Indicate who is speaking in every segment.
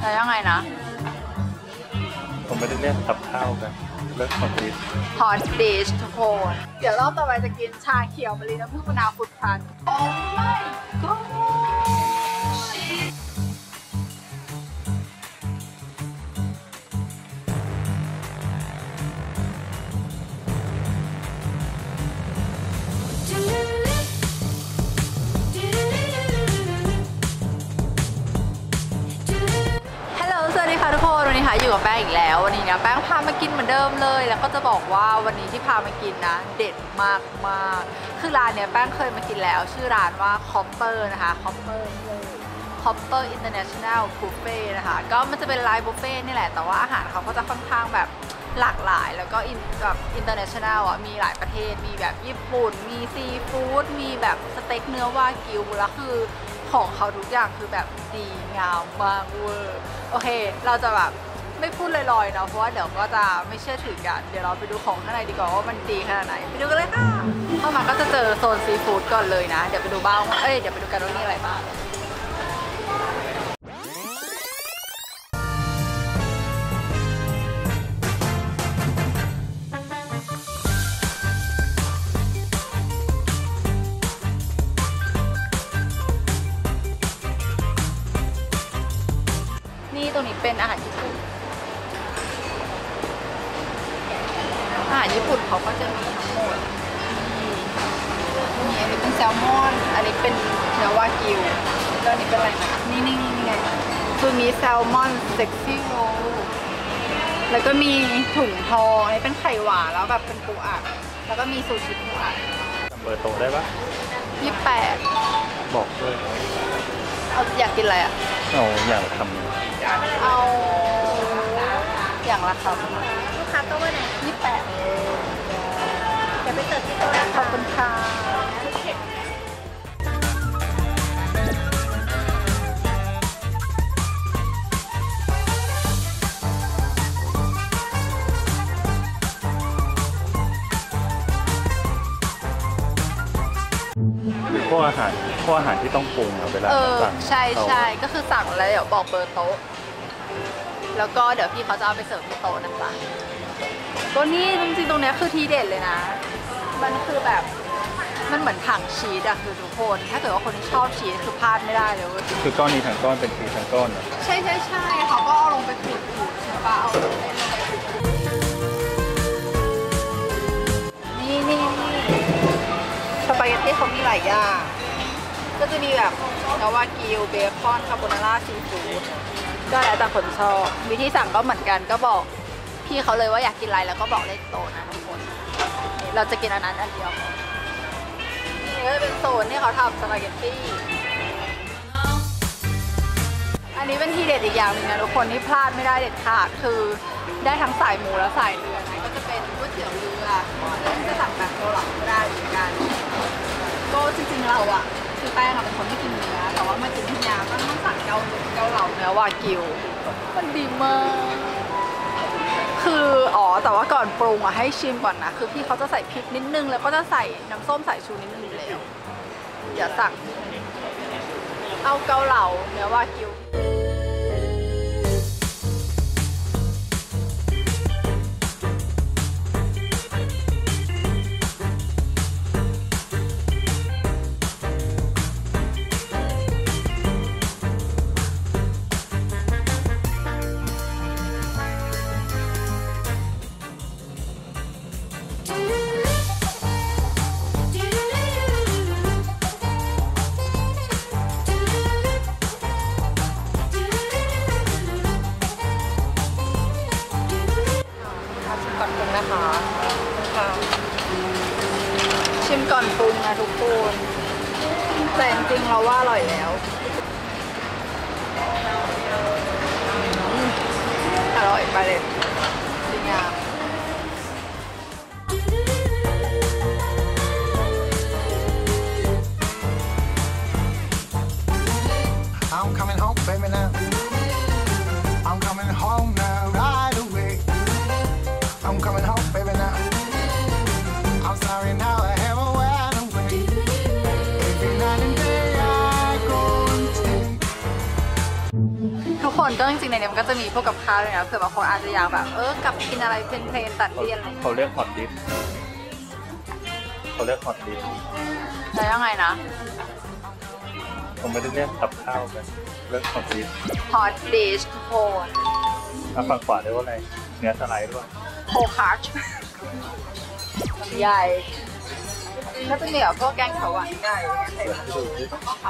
Speaker 1: แล้วยังไงนะ
Speaker 2: ผมไม่ได้เรียกตับข้าวกันเลิกคอนดิส
Speaker 1: ฮอตดิชทุกคน เดี๋ยวรอบต่อไปจะกินชาเขียวมะลิน้ำผึ้งมะนาวฟุดพันโอ้ my god อยู่กับแป้งอีกแล้ววันนี้นะแป้งพามากินเหมือนเดิมเลย แล้วก็จะบอกว่าวันนี้ที่พามากินนะ เด็ดมากมากคือร้านเนี้ยแป้งเคยมากินแล้ว ชื่อร้านว่าคอปเปอร์นะคะคอปเปอร์คอปเปอร์อินเตอร์เนชั่นแนลบุฟเฟ่นะคะก็มันจะเป็นไลน์บุฟเฟ่นี่แหละแต่ว่าอาหารเขาก็จะค่อนข้างแบบหลากหลายแล้วก็อินแบบอินเตอร์เนชั่นแนลอะมีหลายประเทศมีแบบญี่ปุ่น มีซีฟู้ดมีแบบสเต็กเนื้อวากิวแล้วคือของเขาทุกอย่างคือแบบดีงามมากเวอร์โอเค เราจะแบบ ไม่พูดลอยๆเนาะเพราะว่าเดี๋ยวก็จะไม่เชื่อถือกันเดี๋ยวเราไปดูของข้างในดีกว่าว่ามันดีขนาดไหนไปดูกันเลยค่ะเข้ามาก็จะเจอโซนซีฟู้ดก่อนเลยนะ เดี๋ยวไปดูบ้างว่าเอ้ยเดี๋ยวไปดูกันว่ามีอะไรบ้าง อนอันนี้เป็นเนื้อวากิวแล้วอันนี้เป็นอะไรนะนี่นี่นี่ไงคือมีแซลมอนเซ็กซี่โรแล้วก็มีถุงทองอันนี้เป็นไข่หวานแล้วแบบเป็นปูอัด แล้วก็มีซูชิปูอัด
Speaker 2: จำเบอร์โตะได้ปะ
Speaker 1: ยี่แปด
Speaker 2: บอกด้วย
Speaker 1: เอาอยากกินอะไรอะ
Speaker 2: เอาอย่างท
Speaker 1: เอาอย่างละคำ
Speaker 3: ลูกค้าโต๊ะวันไหน
Speaker 1: ยี่แปด
Speaker 3: เดี๋ยวไปเสิร์ฟที่โต๊ะนะ
Speaker 1: ขอบคุณค่ะำ
Speaker 2: คือ หารพวกอาหารที่ต้องปรุงอะเวลา
Speaker 1: เออ
Speaker 2: สั่ง
Speaker 1: ใช่
Speaker 2: เขา
Speaker 1: ใช่ก็คือสั่งแล้วเดี๋ยวบอกเบอร์โต๊ะ แล้วก็เดี๋ยวพี่เขาจะเอาไปเสิร์ฟที่โต๊ะนะจ๊ะก็นี่จริงๆตรงเนี้ยคือทีเด็ดเลยนะ มันคือแบบ มันเหมือนถังชีสอะคือทุกคน ถ้าเกิดว่าคนที่ชอบชีสคือพลาดไม่ได้เลยเว้ย
Speaker 2: คือก้อนนี้ทั้งก้อนเป็นชีสทั้งก้อนอะ
Speaker 1: ใช่ใช่ใช่เขาก็เอาลงไปขูดขูดใช่ปะเอาลงไปลงไปขูดขูดนี่นี่นี่สปาเกตตี้เขามีหลายอย่าง ก็จะมีแบบนื้อวากิวเบคอนคาโบนาร่าซีฟู้ดก็แล้วแต่คนชอบวิธีสั่งก็เหมือนกันก็บอกพี่เขาเลยว่าอยากกินอะไรแล้วก็บอกเลขโต๊ะนะทุกคน เราจะกินอันนั้นอันเดียวนี่ก็จะเป็นโซนที่เขาทำสปาเกตตี้อันนี้เป็นที่เด็ดอีกอย่างหนึงนะทุกคนที่พลาดไม่ได้เด็ดขาดคือได้ทั้งสายหมูและสายเรือนะก็จะเป็นก๋วยเตี๋ยวเรือแล้วจะสั่งแบบเกาเหลาก็ได้เหมือนกันก็จริงๆเราอะ คือแป้งอะเป็นคนไม่กินเนื้อแต่ว่ามากินที่ยาก็ต้องสั่งเกาเกาเหลาเนื้อวากิว มันดีมาก คืออ๋อแต่ว่าก่อนปรุงอะให้ชิมก่อนนะ คือพี่เขาจะใส่พริกนิดนึง แล้วก็จะใส่น้ำส้มสายชูนิดนึงอยู่แล้วอย่าสั่ง เอาเกาเหลาเนื้อวากิว แต่จริงๆเราว่าอร่อยแล้วอร่อยไปเลยจริงาม
Speaker 4: I'm coming home, baby, now.
Speaker 1: คนก็จริงๆในนี้มันก็จะมีพวกกับข้าวเลยนะเผื่อบางคนอาจจะอยากแบบ เออกลับไปกินอะไรเพลนๆตัด
Speaker 2: เขา
Speaker 1: เลี่ยนอะไรอย่าง
Speaker 2: เขา
Speaker 1: เงี้ย
Speaker 2: เรียกฮอตดิสเขาเรียกฮอตดิส
Speaker 1: แล้วยังไงนะ
Speaker 2: ผมไม่ได้เรียกกับข้าวกันเรียกฮอตดิส
Speaker 1: hot dish ทุกคน
Speaker 2: ถ้าฝั่งขวาเรียกว่าอะไรเนื้อสไลด์ด้วย
Speaker 1: โคคาร์ชใหญ่ก็จะมีแบบพวกแกงเขียวหวานใหญ่
Speaker 2: เดี๋ยวให้ดูสิ
Speaker 1: ค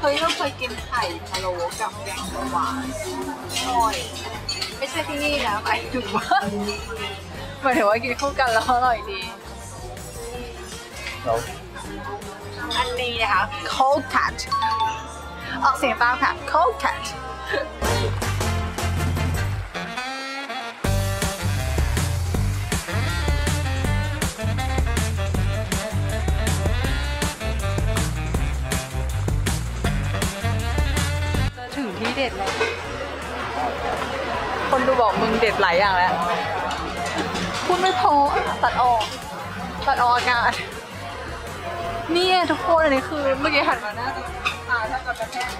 Speaker 1: เฮ้ยเราเคยกินไข่พะโล้กับแกงเขียวหวานอร่อย ไม่ใช่ที่นี่นะหมายถึงว่าหมายถึงว่ากินคู่กันแล้วอร่อยดี
Speaker 2: เรา
Speaker 1: อันนี้นะคะ cold cat ออกเสียงตามค่ะ cold cat บอกมึงเด็ดหลายอย่างแล้ว พูดไม่พอตัดออก ตัดออกอากาศนี่ทุกคนอันนี้คือเมื่อกี้หันมาหน้าจะตาถ้ากับกระแทก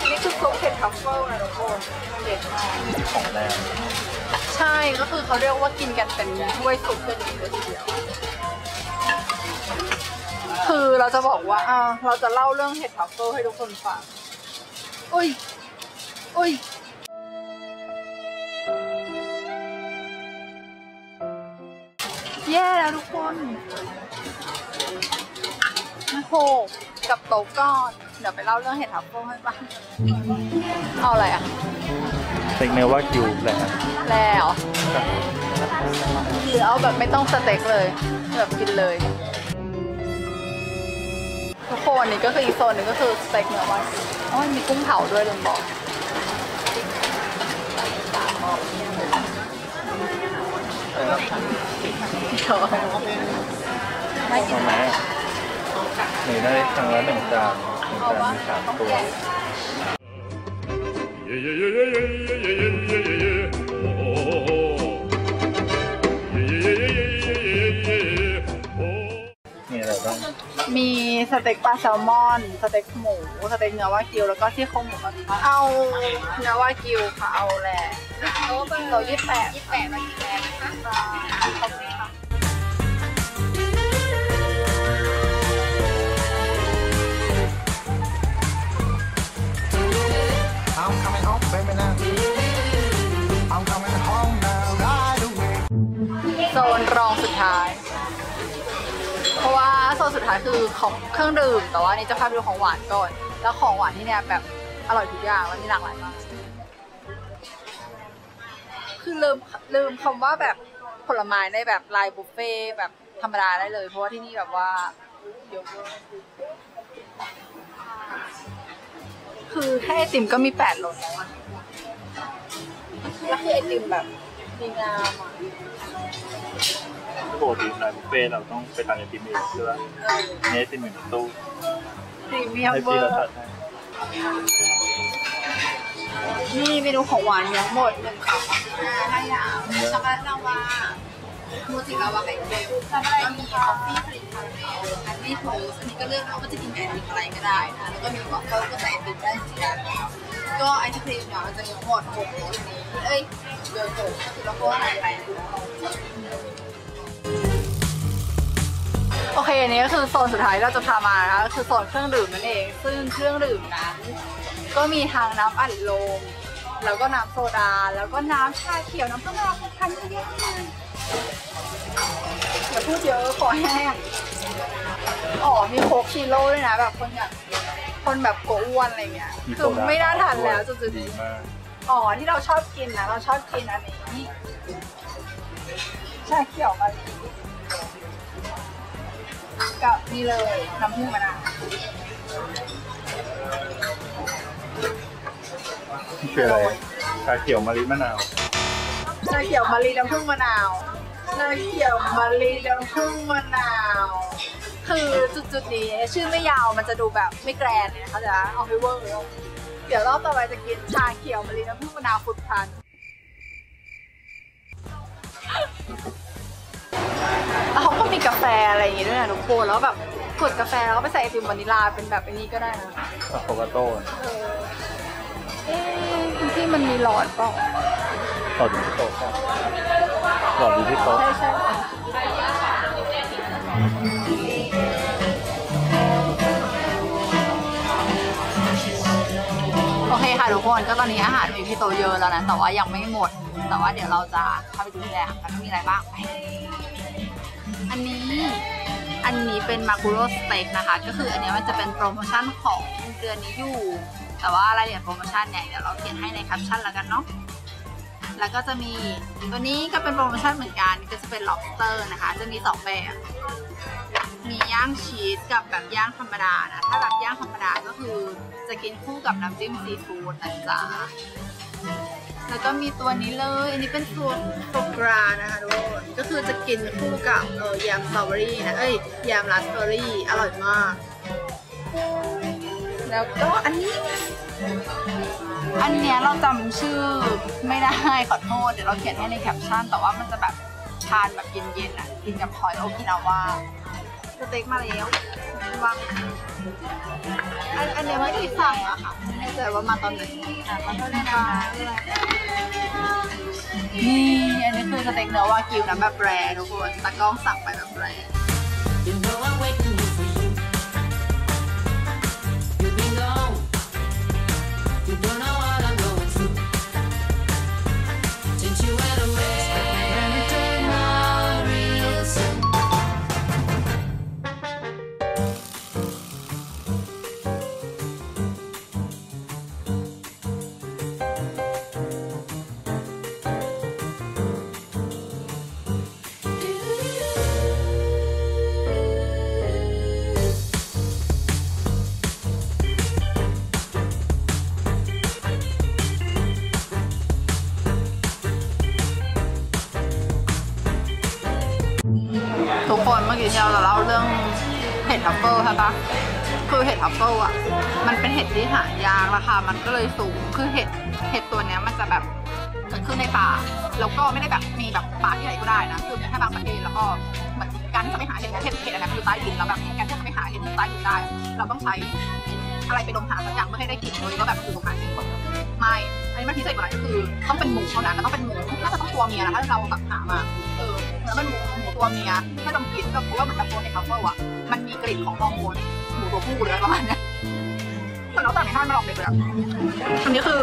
Speaker 1: อันนี้คือซุปเผ็ดทัฟเฟิลนะทุกคนเด็ดมาก
Speaker 2: ของแรง
Speaker 1: ใช่ก็คือเขาเรียกว่ากินกันเป็นถ้วยซุปเป็นเลยทีเดียวคือเราจะบอกว่าอ่าเราจะเล่าเรื่องเห็ดทัฟเฟิลให้ทุกคนฟังอุ้ยอุ้ย คนไม่โหกกับโต๊ะก้อน เดี๋ยวไปเล่าเรื่องเห็ดทัฟเฟิลให้ฟังเอาอะไรอะ
Speaker 2: เต็กเนื้อว่ากิวแหละ
Speaker 1: แล้วหรือเอาแบบไม่ต้องสเต็กเลย แบบกินเลย ทุกคนอันนี้ก็คืออีกโซนหนึ่งก็คือสเต็กเนื้อวากิวอ๋อมีกุ้งเผาด้วยลืมบอก ม่กิน
Speaker 2: ไหมหนูได้ทั้งร้านหนึ่งจานหนึ่งจานสาม
Speaker 1: ตั
Speaker 2: วมีอะไรบ้าง
Speaker 1: มีสเต็กปลาแซลมอน สเต็กหมู สเต็กเนื้อวากิว แล้วก็ซี่โครงหมูกระทะเอาเนื้อวากิวค่ะ เอาแหละโต๊ะยี่สิบแปดยี่สิบแปดมากี่แปดนะคะ ท้ายคือของเครื่องดื่ม แต่ว่านี่จะพาไปดูของหวานก่อน แล้วของหวานที่เนี่ยแบบอร่อยทุกอย่างมันมีหลากหลายมาก คือลืมลืมคำว่าแบบผลไม้ในแบบลายบุฟเฟ่แบบธรรมดาได้เลย เพราะว่าที่นี่แบบว่าเยอะคือแค่ไอติมก็มีแปดรสแล้วอะแล้วคือไอติมแบบดีงามอะ
Speaker 2: ปกติร้านบุฟเฟ่ต์เราต้องไปทานไอติมเองใช่ไหมเนี่ยไอติมอยู่ในตู้
Speaker 1: พรีเมียม
Speaker 2: ให้
Speaker 1: เวอ
Speaker 2: พี่เรา
Speaker 1: ร์
Speaker 2: ตัดให้
Speaker 1: นี่เมนูของหวานมีทั้งหมดหนึ่งค่ะห้าอย่างช็อกโกแลตลาวามูจิลาวาไข่เค็มแล้วก็มีคอฟฟี่ผลิตภัณฑ์แอนดี้โทสอันนี้ก็เลือกเอาว่าจะกินไอติมอะไรก็ได้นะ แล้วก็มีวอฟเฟิลก็ใส่ไอติมได้ที่ร้านก็ไอศครีมเนี่ยมันจะมีทั้งหมดหกรสเอ้ยเยอะหกแล้วก็อะไรไป โอเคอันนี้ก็คือโซนสุดท้ายที่เราจะพามานะคะก็คือโซนเครื่องดื่มนั่นเอง ซึ่งเครื่องดื่มนั้น ก็มีทางน้ำอัดลมแล้วก็น้ำโซดา แล้วก็น้ำชาเขียวน้ำผึ้งมะนาวพันเยอะแยะเลยอย่าพูดเยอะขอแห้งอ๋อมีโค้กชีโร่ด้วยนะแบบคนอยากคนแบบโกอ้วนอะไรเงี้ย
Speaker 2: มี
Speaker 1: คื
Speaker 2: โซ
Speaker 1: อ
Speaker 2: ดา
Speaker 1: ไม่น่าทันแล้วจุดๆ
Speaker 2: ดี
Speaker 1: นี้
Speaker 2: มาก
Speaker 1: อ๋อที่เราชอบกินนะเราชอบกินอันนี้ชาเขียวมาลี กับนี่เลยน้ำผึ้งมะนาว
Speaker 2: นี่คืออะไรชาเขียวมะลิมะนาว
Speaker 1: ชาเขียวมะลิน้ำผึ้งมะนาวชาเขียวมะลิน้ำผึ้งมะนาว คือจุดๆนี้ชื่อไม่ยาวมันจะดูแบบไม่แกรนเนี่ยเขาใจะเอาไปเวอร์เลยเดี๋ยวรอบต่อไปจะกินชาเขียวมะลิน้ำผึ้งมะนาวฟุดพันธ ก็มีกาแฟอะไรอย่างงี้ด้วยนะทุกคนแล้วแบบกดกาแฟแล้วก็ไปใส่ไอติมวานิลลาเป็นแบบอันนี้ก็ได้นะ
Speaker 2: อะโวคาโต้
Speaker 1: เอ๊ะที่มันมีหลอดเปล่า
Speaker 2: หลอดอยู่ที่โต๊ะครับหลอดอยู่ที่โต๊ะ
Speaker 1: ใช่ใช่โอเคค่ะทุกคนก็ตอนนี้อาหารมีพี่โตเยอะแล้วนะแต่ว่ายังไม่หมด แต่ว่าเดี๋ยวเราจะเข้าไปดูที่แรกกันว่ามีอะไรบ้างไป อันนี้อันนี้เป็นมากุโรสเต็กนะคะ ก็คืออันนี้มันจะเป็นโปรโมชั่นของเดือนนี้อยู่ แต่ว่ารายละเอียดโปรโมชั่นเนี่ยเดี๋ยวเราเขียนให้ในแคปชั่นแล้วกันเนาะแล้วก็จะมีตัวนี้ก็เป็นโปรโมชั่นเหมือนกันก็จะเป็น lobster นะคะ จะมีสองแบบ มีย่างชีสกับแบบย่างธรรมดานะ ถ้าแบบย่างธรรมดาก็คือจะกินคู่กับน้ำจิ้มซีฟู้ดนะจ๊ะ แล้วก็มีตัวนี้เลย อันนี้เป็นตัวโฟกรานะคะทุกคนก็คือจะกินคู่กับเออยำสตรอเบอรี่นะเอ้ยยำราสเบอรี่อร่อยมาก แล้วก็อันนี้ อันเนี้ยเราจำชื่อไม่ได้ขอโทษเดี๋ยวเราเขียนให้ในแคปชั่น แต่ว่ามันจะแบบทานแบบเย็นๆอะกินกับหอยโอกินาว่าสเต็กมาแล้ว วางอันอันเนี้ยไม่ได้สั่งอะค่ะไม่แน่ใจว่ามาตอนไหนอะขอโทษนะคะนี่อันนี้คือสเต็กเนื้อวากิวนะแบบแรร์ทุกคนตะกล้องสั่งไปแบบแรร์
Speaker 5: You know I'm waiting
Speaker 1: คนเมื่อกี้ที่เราเล่าเรื่องเห็ดทัฟเฟิลใช่ปะคือเห็ดทัฟเฟิลอะ มันเป็นเห็ดที่หายากราคามันก็เลยสูง คือเห็ดเห็ดตัวเนี้ยมันจะแบบเกิดขึ้นในป่า แล้วก็ไม่ได้แบบมีแบบป่าที่ไหนก็ได้นะ คือมีแค่บางประเทศแล้วก็เหมือนการที่จะไปหาเห็ดเห็ดเห็ดอันนั้นมันอยู่ใต้ดินแล้วแบบการที่จะไปหาเห็ดใต้ดินได้ เราต้องใช้อะไรไปดมหาสักอย่างเพื่อให้ได้กลิ่นโดยก็แบบอยู่ตรงนั้นไม่ อันนี้มันพิเศษกว่านั้นก็คือต้องเป็นหมูเท่านั้นแล้วต้องเป็นหมูน่าจะต้องตัวเมียนะถ้าเราแบบหามา เออแล้วเป็นหมู ตัวเมียถ้าดมกลิ่นก็พราะว่ามันแบบตัวในคาเฟ่อะมันมีกลิ่นของฮอร์โมนหมูตัวผู้เลยประมาณนี้ยมันแล้วแต่ในห้างมันออกเด็กเลยอะอันนี้คือ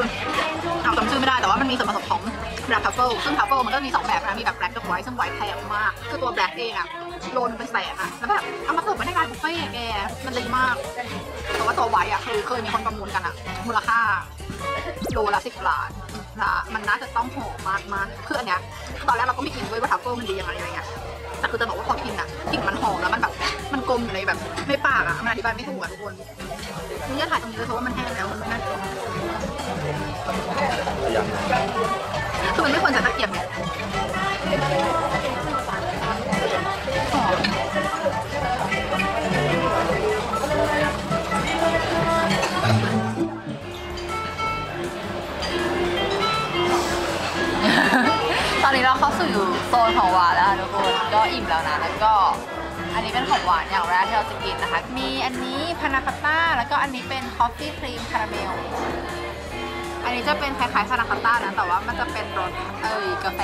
Speaker 1: เอาจำชื่อไม่ได้แต่ว่ามันมีส่วนผสมของแบล็กทัฟเฟิลซึ่งทัฟเฟิลมันก็มีสองแบบนะมีแบบแบล็กกับไวท์ซึ่งไวท์แพงมากคือตัวแบล็กเองอะโลนเป็นแสนอะแล้วแบบเอามาเสิร์ฟมาในร้านบุฟเฟ่ต์แกมันดีมาก แต่ว่าตัวไวท์อะคือเคยมีคนประมูลกันอะมูลค่าโลละสิบล้านนะมันน่าจะต้องหอมมากมากคืออันเนี้ยตอนแรกเราก็ไม่กินด้วยว่าทัฟเฟิลมันดียังไงอะไรเงี้ย แต่คือจะบอกว่าพอกินอะกลิ่นมันหอมแล้วมันแบบมันกลมอยู่ในแบบในปากอะมันอธิบายไม่ถูกอะทุกคนนี่จะถ่ายตรงนี้เลยเพราะว่ามันแห้งแล้วมันไม่น่ากินคือมันไม่ควรจะตะเกียบเนี่ยหอมตอนนี้เราเข้าสู่โซนของหวานแล้วค่ะทุ ก็อิ่มแล้วนะ แล้วก็อันนี้เป็นของหวานอย่างแรกที่เราจะกินนะคะ มีอันนี้พานาคอตต้า แล้วก็อันนี้เป็นคอฟฟี่ครีมคาราเมล อันนี้จะเป็นคล้ายๆพานาคอตต้านะ แต่ว่ามันจะเป็นรสเอ้ยกาแฟ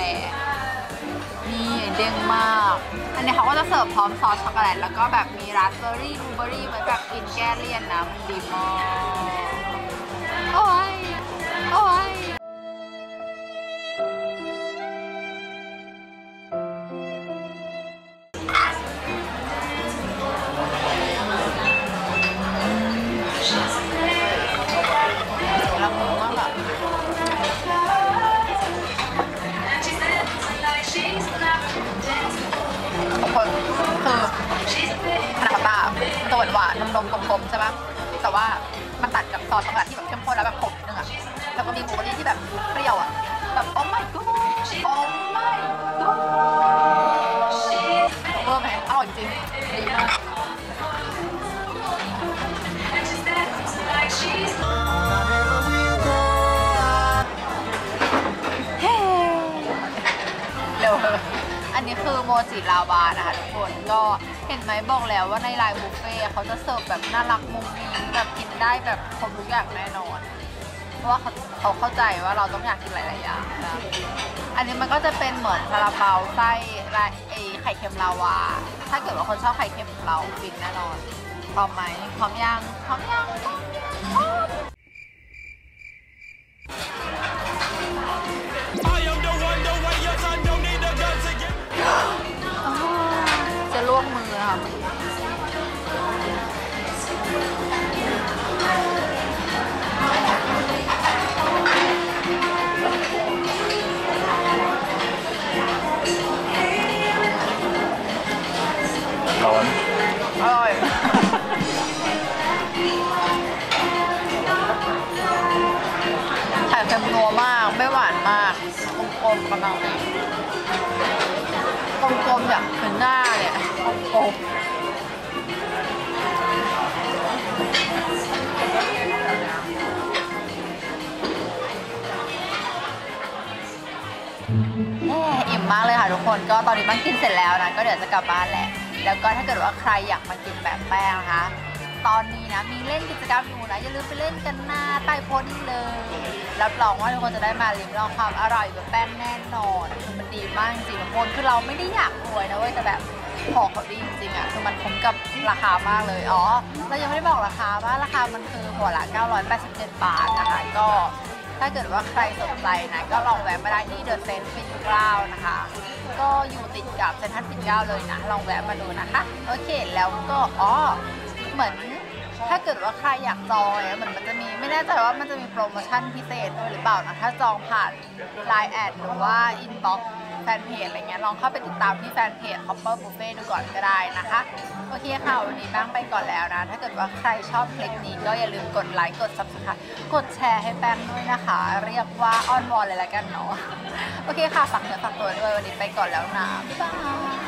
Speaker 1: นี่เด้งมาก อันนี้เขาก็จะเสิร์ฟพร้อมซอสช็อกโกแลต แล้วก็แบบมีราสเบอร์รี่บลูเบอร์รี่ไว้แบบกินแก้เลี่ยนนะ มันดีมาก โอ้ย โอ้ย โมจิลาวานะคะทุกคนก็เห็นไหมบอกแล้วว่าในไลน์บุฟเฟ่เขาจะเสิร์ฟแบบน่ารักมุ้งมิ้งแบบกินได้แบบครบทุกอย่างแน่นอน เพราะว่าเขาเขาเข้าใจว่าเราต้องอยากกินหลายๆอย่างนะอันนี้มันก็จะเป็นเหมือนซาลาเปาไส้ไรไอไข่เค็มลาวา ถ้าเกิดว่าคนชอบไข่เค็มเราฟินแน่นอนพร้อมไหมพร้อมยังพร้อมยังพร้อม กลมๆกำลังกลมๆอย่างเป็นหน้าเนี่ยกลมอิ่มมากเลยค่ะทุกคนก็ตอนนี้บ้านกินเสร็จแล้วนะ ก็เดี๋ยวจะกลับบ้านแหละ แล้วก็ถ้าเกิดว่าใครอยากมากินแบบแป้งนะคะ ตอนนี้นะมีเล่นกิจกรรมอยู่นะอย่าลืมไปเล่นกันหน้าใต้โพสต์นี้เลยรับรองว่าทุกคนจะได้มาลิ้มลองความอร่อยแบบแป้งแน่นอนคือมันดีมากจริงๆทุกคนคือเราไม่ได้อยากรวยนะเว้ยแต่แบบของเขาดีจริงๆอะคือมันคุ้มกับราคามากเลยอ๋อเรายังไม่ได้บอกราคาว่าราคามันคือหัวละ 987 บาทนะคะก็ถ้าเกิดว่าใครสนใจนะก็ลองแวะมาได้ที่เดอะเซนต์ปิ่นเกล้านะคะ ก็อยู่ติดกับเซนทรัลปิ่นเกล้าเลยนะ ลองแวะมาดูนะคะ โอเคแล้วก็อ๋อเหมือน ถ้าเกิดว่าใครอยากจองเนี่ยเหมือนมันจะมีไม่แน่ใจว่ามันจะมีโปรโมชั่นพิเศษด้วยหรือเปล่านะ ถ้าจองผ่าน Line แอดหรือว่า Inbox แฟนเพจอะไรเงี้ยลองเข้าไปติดตามที่แฟนเพจ Copper Buffet ดูก่อนก็ได้นะคะ โอเคค่ะ วันนี้แป้งไปก่อนแล้วนะ ถ้าเกิดว่าใครชอบคลิปนี้ก็อย่าลืมกดไลค์กด Subscribe กดแชร์ให้แป้งด้วยนะคะ เรียกว่าอ้อนวอนเลยละกันเนาะโอเคค่ะฝากเนื้อฝากตัวด้วยวันนี้ไปก่อนแล้วนะบ๊ายบาย